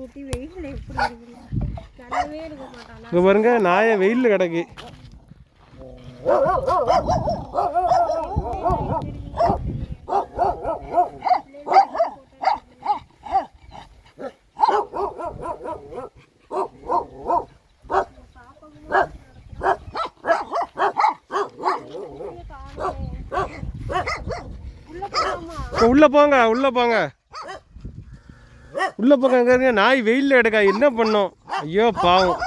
ஊட்டி வெயில்ல எப்படி நல்லாவே இருக்க மாட்டான்? இங்கே பாருங்க நாயை வெயிலில் கிடக்கு. உள்ளே போங்க உள்ளே போங்க. உள்ளே பக்கம் அங்க நாய் வெயிலில் எடுக்கா. என்ன பண்ணோம்? ஐயோ பாவம்.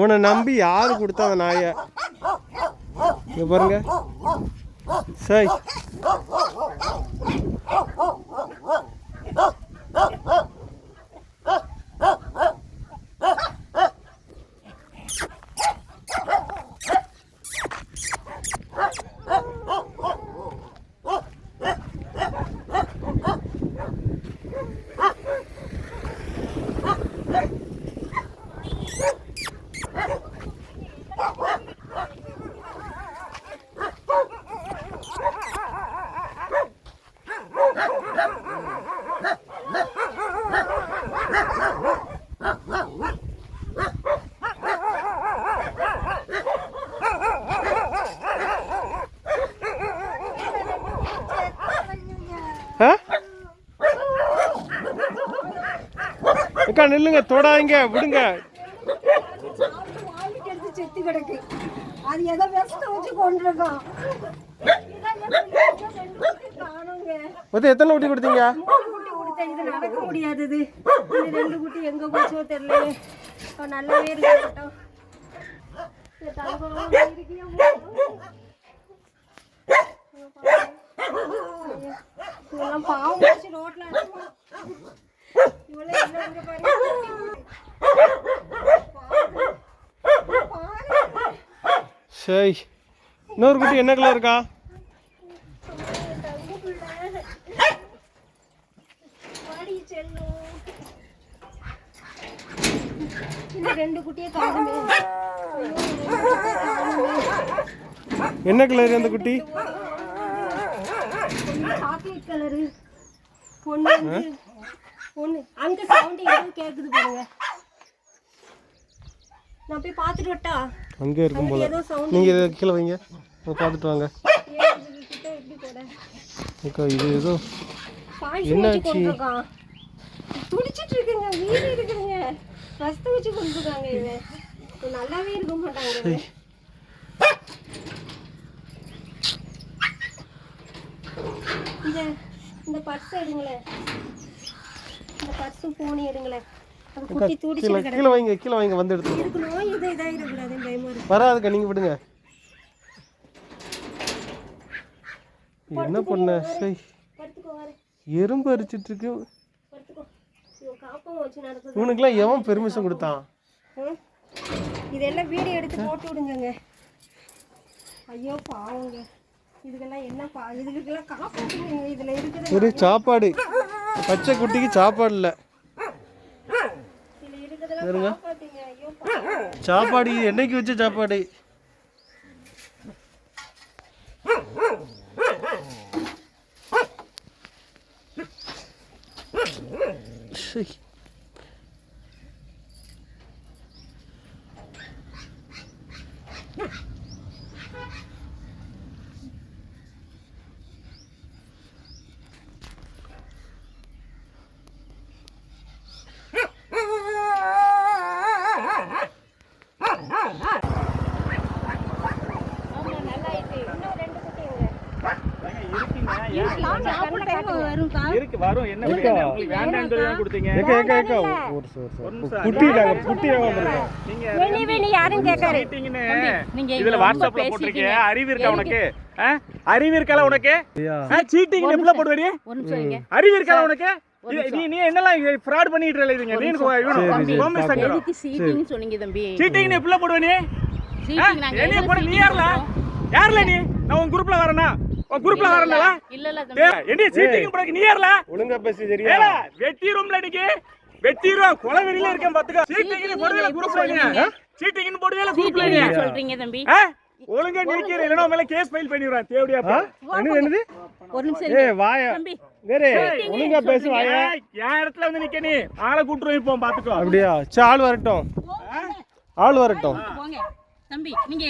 உன்னை நம்பி யாரு கொடுத்தா அந்த நாயை? பாருங்க. சரி. அக்கா நில்லுங்க தொடாதீங்க விடுங்க. செத்து கிடக்கு அது எதை விஷத்தை வச்சு கொண்டிருக்கோம் எத்தனை ஊட்டி கொடுத்தீங்க? கொடுத்தேன் இது நடக்க முடியாது இது ரெண்டு குட்டி எங்க போச்சோ தெரியல நல்லாவே இருக்கட்டும் பாவம். ரோட்ல சரி இன்னொரு குட்டி என்ன கலர் இருக்கா. என்ன கலர் அந்த குட்டி? சாக்லேட் கலரு ஒண்ணு ஒண்ணு. அங்க சவுண்ட் எதுவும் கேக்குது பாருங்க. நான் போய் பார்த்துட்டு வரட்டா? அங்கே இருக்கும் போல. ஏதோ சவுண்ட் நீங்கள் இதை கீழே வைங்க. பார்த்துட்டு வாங்க. அக்கா இது ஏதோ என்னாச்சு? துடிச்சிட்டு இருக்குங்க. வீடு இருக்குதுங்க. ரஸ்தை வச்சு கொண்டிருக்காங்க இவன். நல்லாவே இருக்க மாட்டாங்க. இந்த இந்த பர்ஸ் எடுங்களேன். பர்ஸு போனி எடுங்களேன். கீழே கீழே வைங்க கீழே வைங்க வந்து எடுத்து இதுக்கு நோய் எதுவும் இதாகிடக்கூடாதுன்னு பயமா இருக்கு. வராதுக்கா நீங்கள் விடுங்க. என்ன பண்ண? சரி வரேன் எறும்பு அரிச்சிட்டு இருக்கு. இவனுக்குலாம் எவன் பெர்மிஷன் கொடுத்தான்? இதெல்லாம் வீடியோ எடுத்து போட்டு விடுங்கங்க. ஐயோ பாவங்க. இதுக்கெல்லாம் என்ன பா இதுக்கெல்லாம் காப்பாற்றுங்க இதுல இருக்குது ஒரு சாப்பாடு. பச்சை குட்டிக்கு சாப்பாடு இல்லை. சாப்பாடு என்னைக்கு வச்ச சாப்பாடு? சை. இருக்கு வரும் என்ன பிரச்சனை? உங்களுக்கு வேண்டாம்னு சொல்லி தான் கொடுத்தீங்க. ஏக்கா ஏக்கா ஏக்கா ஒரு சார் சார் குட்டி நாங்கள் குட்டி வாங்கிருக்கோம் நீங்க யாரும் கேட்காரு சீட்டிங்னு இதுல வாட்ஸ்அப்ல போட்டிருக்கீங்க. அறிவு இருக்கா உனக்கு? ஆ? அறிவு இருக்கா உனக்கு? சீட்டிங் ஒரு நிமிஷம். இருங்க. அறிவு இருக்கா உனக்கு? நீ நீ என்னலாம் ஃப்ராட் பண்ணிட்டு இருக்கீங்க நீ? சங்கரம் எதுக்கு சீட்டிங்னு சொன்னீங்க தம்பி? சீட்டிங் எப்படிலாம் போடுவ நீ? சீட்டிங் நாங்க என்னைய எதுல போட நீ சீட்டிங் யாருல? யாருல நீ? நான் உன் குரூப்ல வரேனா? குரூப்ல வரேன்ல இல்ல இல்ல தம்பி என்ன சீட்டிங் போட நீ யாருல ஒழுங்கா பேசி சரியா? ஏல வெட்டி ரூம்ல அடிக்கு. வெட்டிடுவோம் கொலவெறியில இருக்கேன் பாத்துக்க சீட்டிங்னு போடுவேல குரூப்ல நீ சீட்டிங்னு போடுவேல குரூப்ல நீ சொல்றீங்க தம்பி? ஒழுங்கா நிக்கிற இல்லனா மேல கேஸ் ஃபைல் பண்ணிடுறேன் தேவடியா என்னது என்னது? ஒரு நிமிஷம் ஏய். வாய. தம்பி வேறு ஒழுங்கா பேசு வாய. ஏய், என் இடத்துல வந்து நிக்க நீ. ஆளை கூட்டுருவோம் இப்போ பாத்துக்கோ அப்படியா? சரி ஆள் வரட்டும். ஆள் வரட்டும். போங்க. தம்பி நீங்க